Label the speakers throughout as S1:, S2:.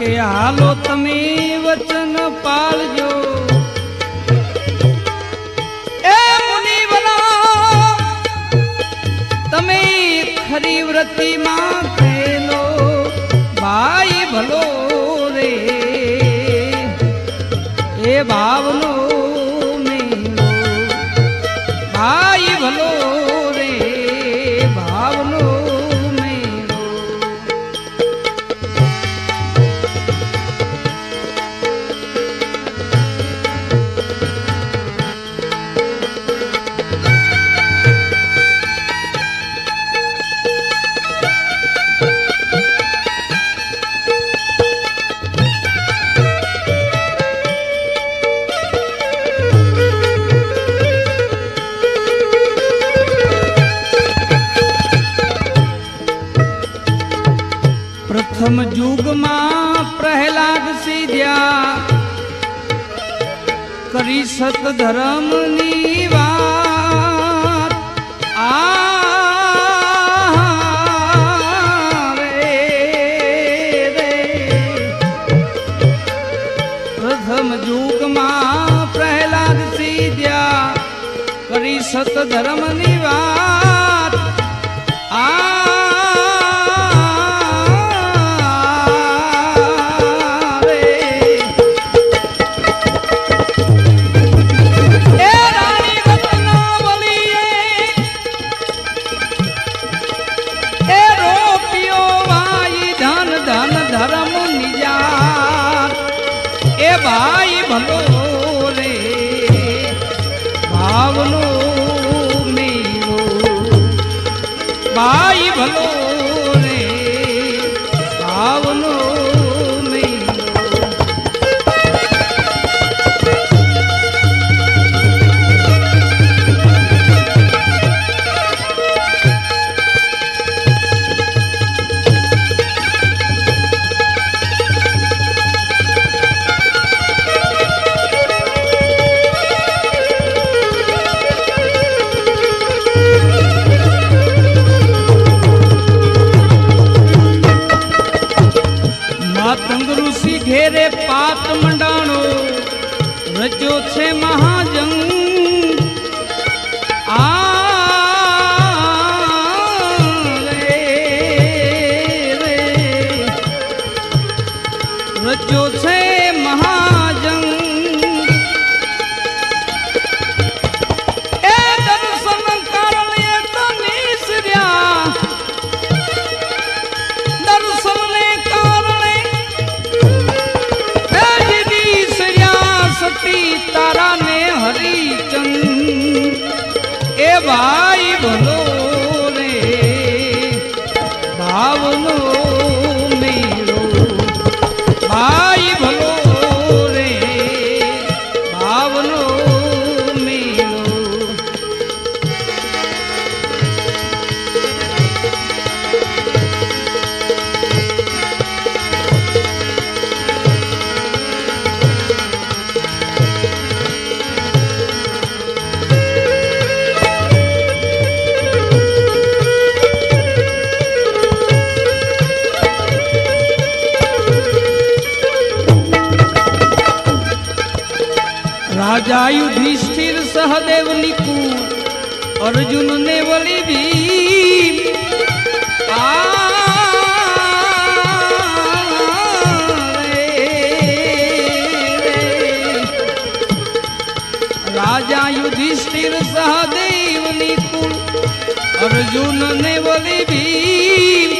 S1: કે હાલો તમે વચન પાળજો. એ મુનિવરા, તમે ખરી વ્રતિમાં થયેલો ભાઈ ભલો રે. એ ભાવનો કર્મયુગમાં પ્રહલાદ સીધ્યા. કરી સત ધર્મની ભાવનો મેરો ભાઈ ભલો રાજા યુધિષ્ઠિર સહદેવ લીકું અર્જુન ને વળી ભીમ રાજા યુધિષ્ઠિર સહદેવ લીકું અર્જુન ને વળી ભીમ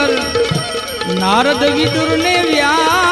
S1: કર નારદ વિદુર ને વ્યા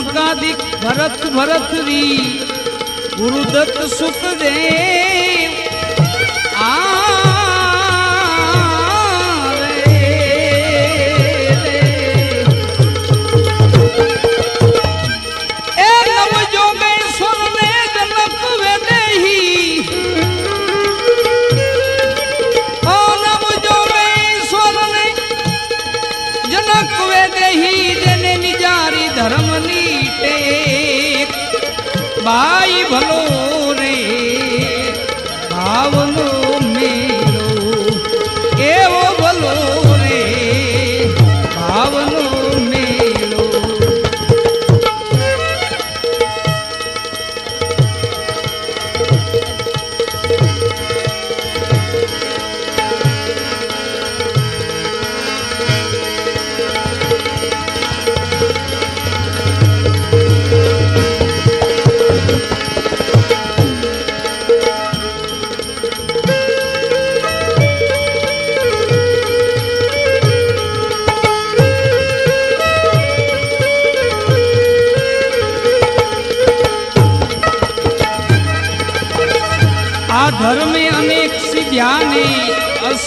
S1: સુનકાદિક ભરત ભરતરી ગુરુદત્ત સુખદેવ આ બાઈ ભલું રે ભાવનું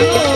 S1: Oh,